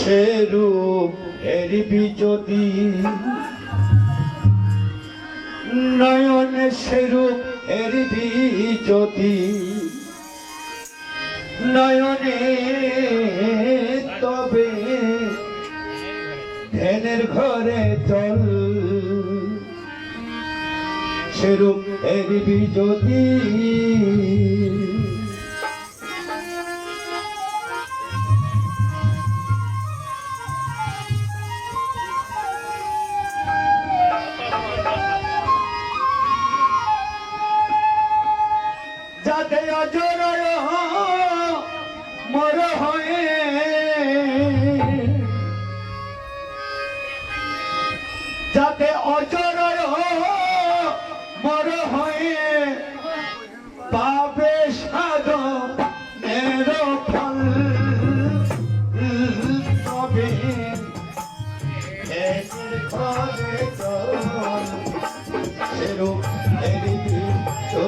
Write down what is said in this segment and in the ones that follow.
সেরূপ এরিবি যদি নয়নে সেরূপ হেরিবি যদি নয়নে, তবে ধ্যানের ঘরে চল। সেরূপ হেরিবি যদি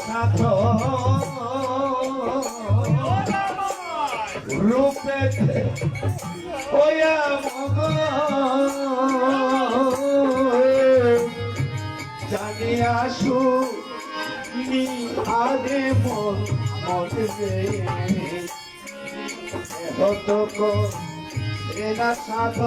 সাধ রূপে ওয়া মগ জানিয়া সু নি আদে মন মনে হতক রেনা সাধ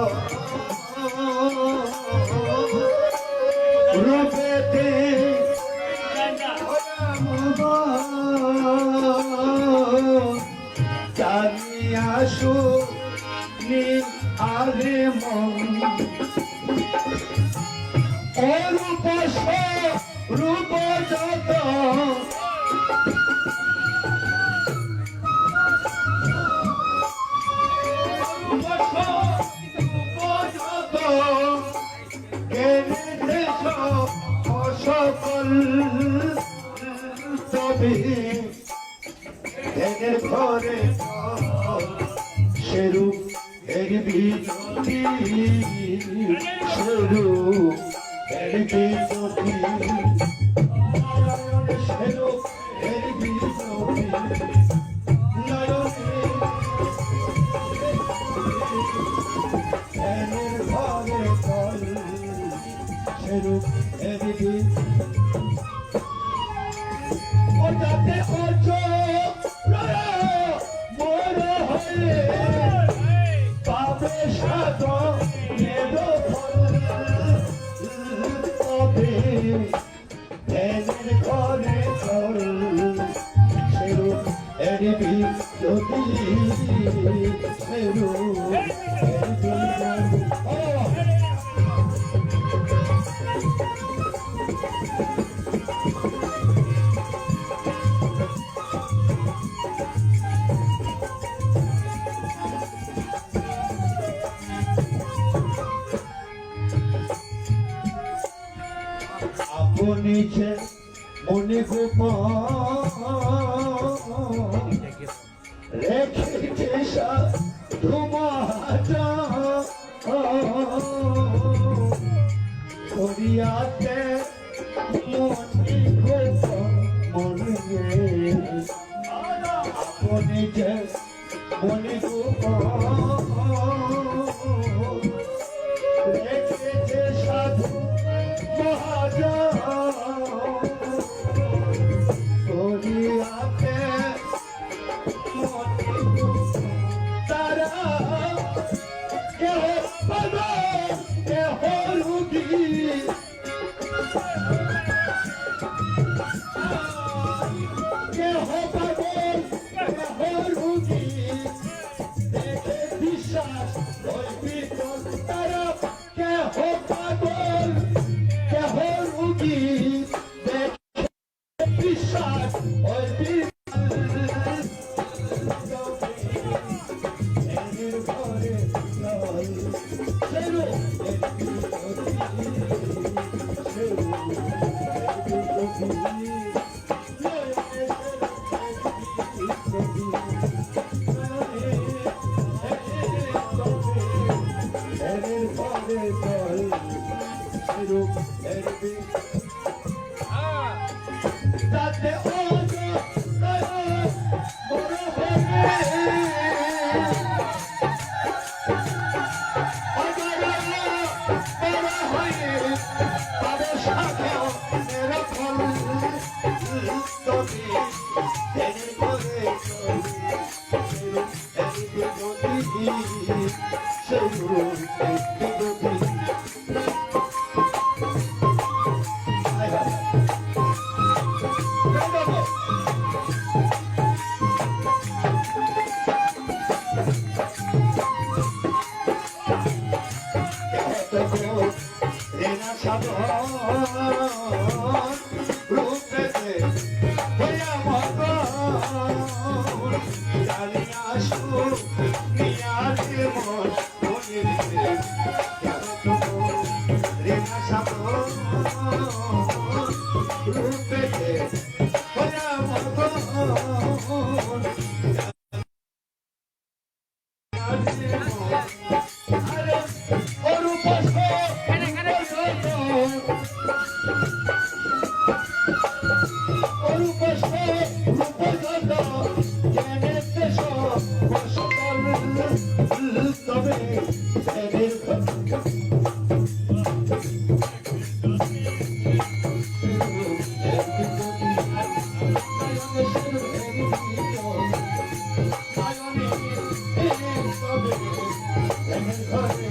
অরূপ রূপ যত সকল trees. নিচে মনে গোপ রেখেছে সব করিয়াতে মনি গোপ মনে আপনি যে Benim sabırım, benim kahve.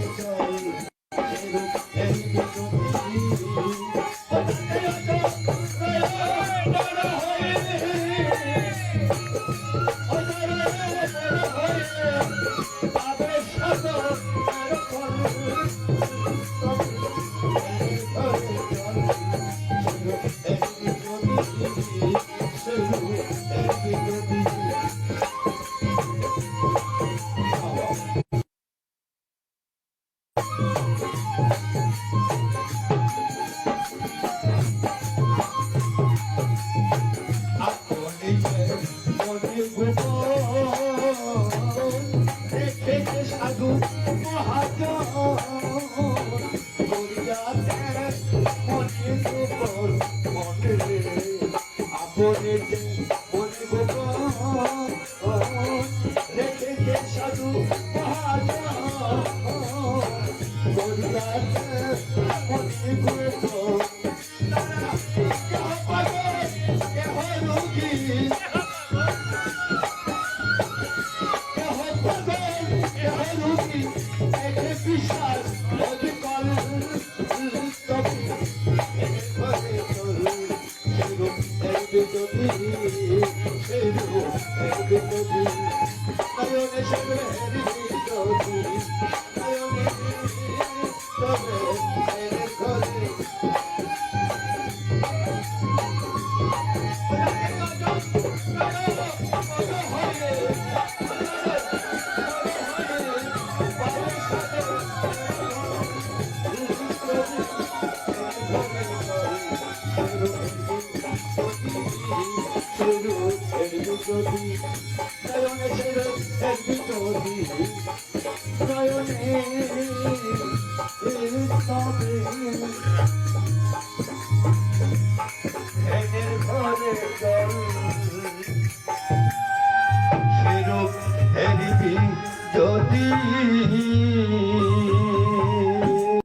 আপনি Thank you. বিরোধী নয়নে ছিল এক বিরোধী নয়নে